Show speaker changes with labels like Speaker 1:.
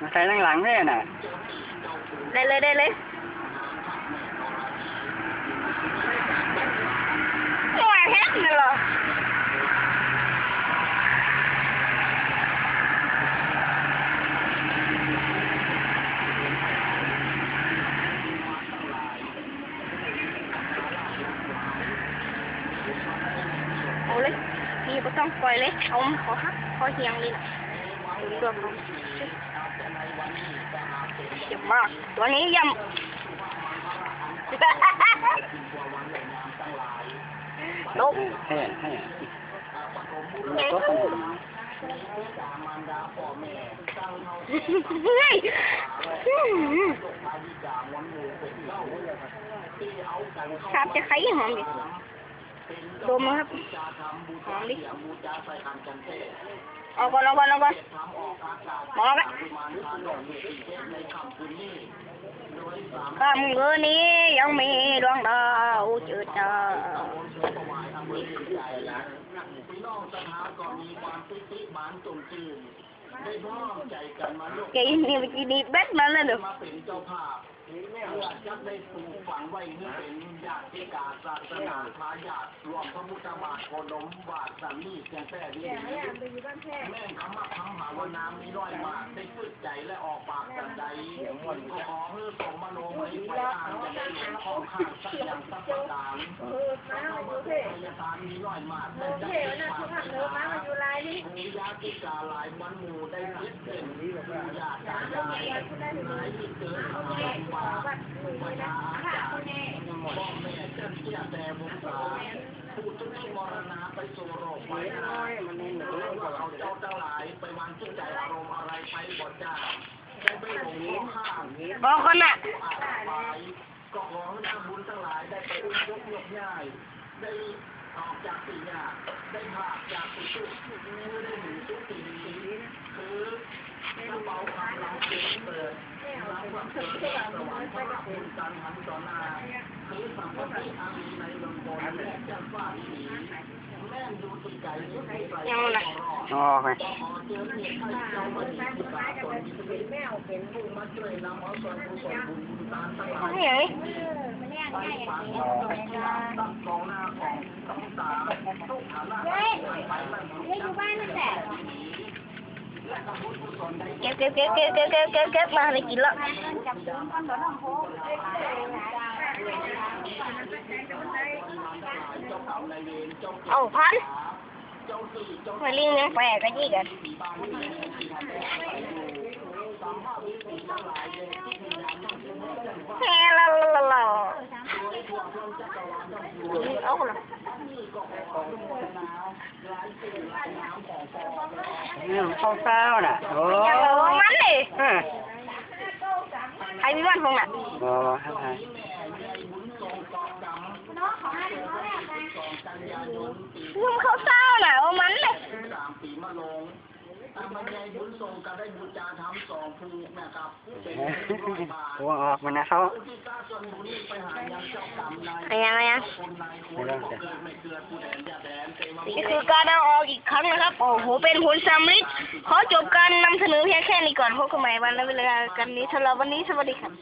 Speaker 1: มา
Speaker 2: ใส่
Speaker 3: ตั้งหลังเลยน่ะ
Speaker 1: ได้เลยได้เลยโอ้ยเฮ็ดเลยเหรอเอาเลย นี่ไม่ต้องปล่อยเลย เอาขอฮักขอเฮียงเลยนะ ดูตัวเขาเยี่ยมมาก ตัวนี้เยี่ยมลบ
Speaker 3: ให้ให้
Speaker 1: เฮ้ย
Speaker 3: ก็ขนาด
Speaker 1: เฮ้ยครับจะใครหอมดิดมครับหอมดิ เอาก่อนเอาก่อนเอาก่อนมองกันข้ามเงินนี้ยังมีดวงดาวเจิดจ้า
Speaker 2: พี่น้องสถานก็มีความปิติบานจมจืนได้พร้อมใจกันมาลุก
Speaker 1: แกนี่เมื่อกี้นี่เบ็ดมาแล้วเด้อ
Speaker 2: มาเป็นเจ้าภาพ เพื่อจะได้ปลูกฝังไว้ให้เป็นญาติกาศาสนาทายาทรวมพระพุทธบาทโคดมบาทสามีเสียงแท้ดีแม่งคำว่าคำหาวนามีร้อยมากได้ฝึกใจและออกปากกันใดก็ขอเพื่อส่งมโนมยิไปอ่านจะได้หลงของข้าสักอย่างสักประการพยาทานมีร้อยมากได้ใจความไปหามีญาติกาหลายวันหมู่ได้คิดเป็นญาติกายายหายที่เกิดทำมาว่าปัญหาจากพ่อแม่เจ้าเที่ยแต่วงศาผู้ทุกข์มรณะไปสู่โรคไปนาว่าเขาเจ้าเจ้าหลายไปวางจิตใจอารมณ์อะไรไปบ่จ้าได้ไปหลงข้าง
Speaker 1: บอกคนน่ะ
Speaker 2: ก็ขอให้บุญทั้งหลายได้ไปยกยกย่ายได้ ออกจากปีหน้าได้ผ่าจากปีชุกได้หนีทุกปีนี้คือกระเป๋าความหลังเกิดเปิดรับความเกิดสวรรค์พระบุญการหันต่อหน้าคือสัมปติอามีในลำบนแม่จันฟ้าดีแม่ดูตีไก่นี่
Speaker 1: ยังไง
Speaker 3: อ๋อไป
Speaker 2: เจอเหตุให้เจ้าวันนี้ที่ตาตนมีชีวิตเป็นผู้มาช่วยนำเอาส่วนกุศลบุญบุญตางหลาย
Speaker 1: ไม่อย่
Speaker 2: ไปฝังตั้งกองหน้าของต้องตา ทุกฐานะไปมันอยู่บ้านนั่นแหละ
Speaker 1: เ không sao nè ủa mắn đi hai
Speaker 2: mươi không nè ờ hai không sao nè ตามบรรยายบุญทรงก็ได้บูชาทำสองภูนะครับเป็นร้อยบาท
Speaker 3: หัวออกมันนะเขา
Speaker 2: ที่ตาส่วนบุญไปหายังเจ้ากรรมนาย
Speaker 1: อะไรยังไงยัง
Speaker 2: คนนายคนก็เกิดไม่เกิดผู้แดนอย่าแดนเตมา
Speaker 1: นี่คือการเอาออกอีกครั้งนะครับ โอ้โห เป็นผลสำเร็จขอจบการนำเสนอเพียงแค่นี้ก่อนพบกันใหม่วันและเวลากันนี้สำหรับวันนี้สวัสดีครับ